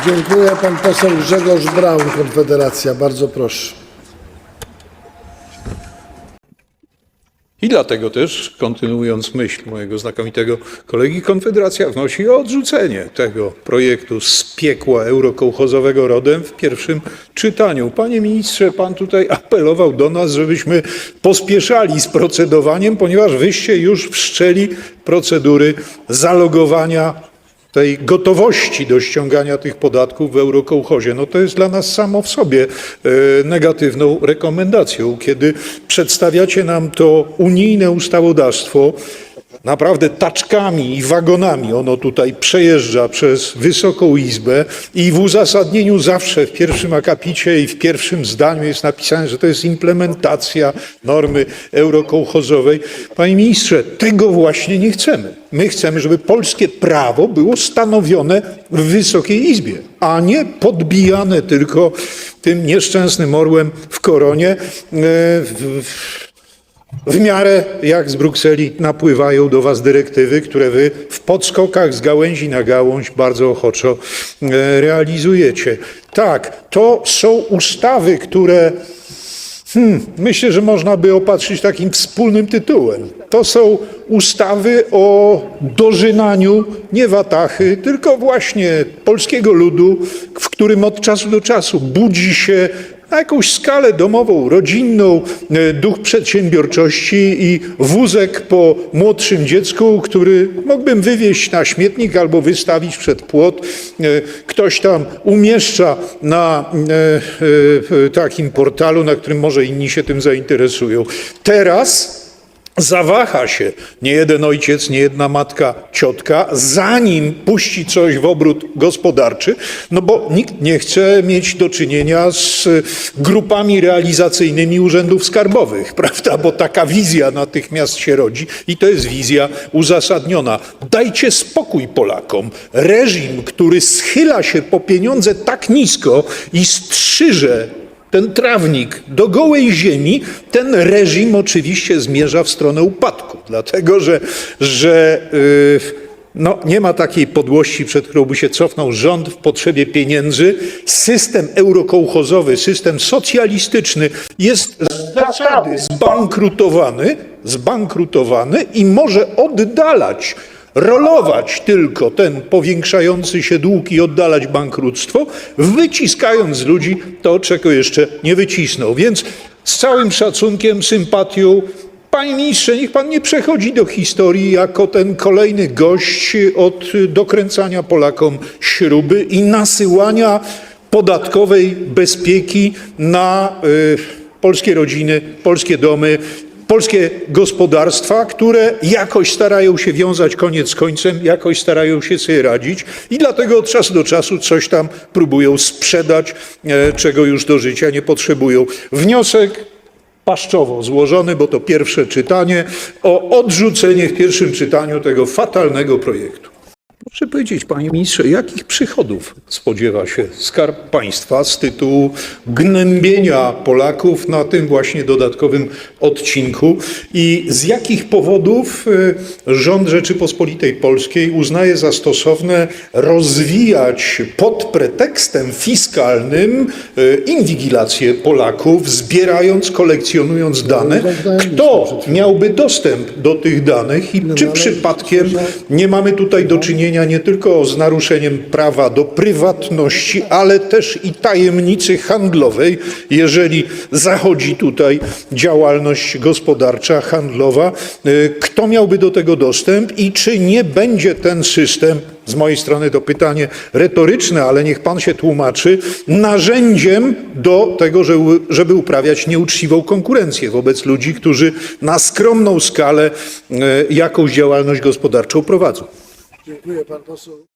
Dziękuję. Pan poseł Grzegorz Braun, Konfederacja. Bardzo proszę. I dlatego też, kontynuując myśl mojego znakomitego kolegi, Konfederacja wnosi o odrzucenie tego projektu z piekła eurokołchozowego rodem w pierwszym czytaniu. Panie ministrze, pan tutaj apelował do nas, żebyśmy pospieszali z procedowaniem, ponieważ wyście już wszczęli procedury zalogowania tej gotowości do ściągania tych podatków w eurokołchozie. No to jest dla nas samo w sobie e, negatywną rekomendacją, kiedy przedstawiacie nam to unijne ustawodawstwo naprawdę taczkami i wagonami. Ono tutaj przejeżdża przez Wysoką Izbę i w uzasadnieniu zawsze w pierwszym akapicie i w pierwszym zdaniu jest napisane, że to jest implementacja normy eurokołchozowej. Panie ministrze, tego właśnie nie chcemy. My chcemy, żeby polskie prawo było stanowione w Wysokiej Izbie, a nie podbijane tylko tym nieszczęsnym orłem w koronie. e, w- w- miarę jak z Brukseli napływają do Was dyrektywy, które Wy w podskokach z gałęzi na gałąź bardzo ochoczo e, realizujecie. Tak, to są ustawy, które hmm, myślę, że można by opatrzyć takim wspólnym tytułem. To są ustawy o dożynaniu nie watachy, tylko właśnie polskiego ludu, w którym od czasu do czasu budzi się na jakąś skalę domową, rodzinną, e, duch przedsiębiorczości i wózek po młodszym dziecku, który mógłbym wywieźć na śmietnik albo wystawić przed płot. E, Ktoś tam umieszcza na e, takim portalu, na którym może inni się tym zainteresują. Teraz zawaha się nie jeden ojciec, nie jedna matka, ciotka, zanim puści coś w obrót gospodarczy, no bo nikt nie chce mieć do czynienia z grupami realizacyjnymi urzędów skarbowych, prawda? Bo taka wizja natychmiast się rodzi i to jest wizja uzasadniona. Dajcie spokój Polakom. Reżim, który schyla się po pieniądze tak nisko i strzyże ten trawnik do gołej ziemi, ten reżim oczywiście zmierza w stronę upadku, dlatego że, że yy, no, nie ma takiej podłości, przed którą by się cofnął rząd w potrzebie pieniędzy. System eurokołchozowy, system socjalistyczny jest z zasady zbankrutowany, zbankrutowany i może oddalać rolować tylko ten powiększający się dług i oddalać bankructwo, wyciskając z ludzi to, czego jeszcze nie wycisnął. Więc z całym szacunkiem, sympatią, panie ministrze, niech pan nie przechodzi do historii jako ten kolejny gość od dokręcania Polakom śruby i nasyłania podatkowej bezpieki na y, polskie rodziny, polskie domy, polskie gospodarstwa, które jakoś starają się wiązać koniec z końcem, jakoś starają się sobie radzić i dlatego od czasu do czasu coś tam próbują sprzedać, e, czego już do życia nie potrzebują. Wniosek paszczowo złożony, bo to pierwsze czytanie, o odrzucenie w pierwszym czytaniu tego fatalnego projektu. Proszę powiedzieć, panie ministrze, jakich przychodów spodziewa się Skarb Państwa z tytułu gnębienia Polaków na tym właśnie dodatkowym odcinku? I z jakich powodów y, rząd Rzeczypospolitej Polskiej uznaje za stosowne rozwijać pod pretekstem fiskalnym y, inwigilację Polaków, zbierając, kolekcjonując dane? Kto miałby dostęp do tych danych i czy przypadkiem nie mamy tutaj do czynienia nie tylko z naruszeniem prawa do prywatności, ale też i tajemnicy handlowej, jeżeli zachodzi tutaj działalność gospodarcza, handlowa. Y, Kto miałby do tego dostęp i czy nie będzie ten system, z mojej strony to pytanie retoryczne, ale niech pan się tłumaczy, narzędziem do tego, żeby, uprawiać nieuczciwą konkurencję wobec ludzi, którzy na skromną skalę y, jakąś działalność gospodarczą prowadzą. Dziękuję pan poseł.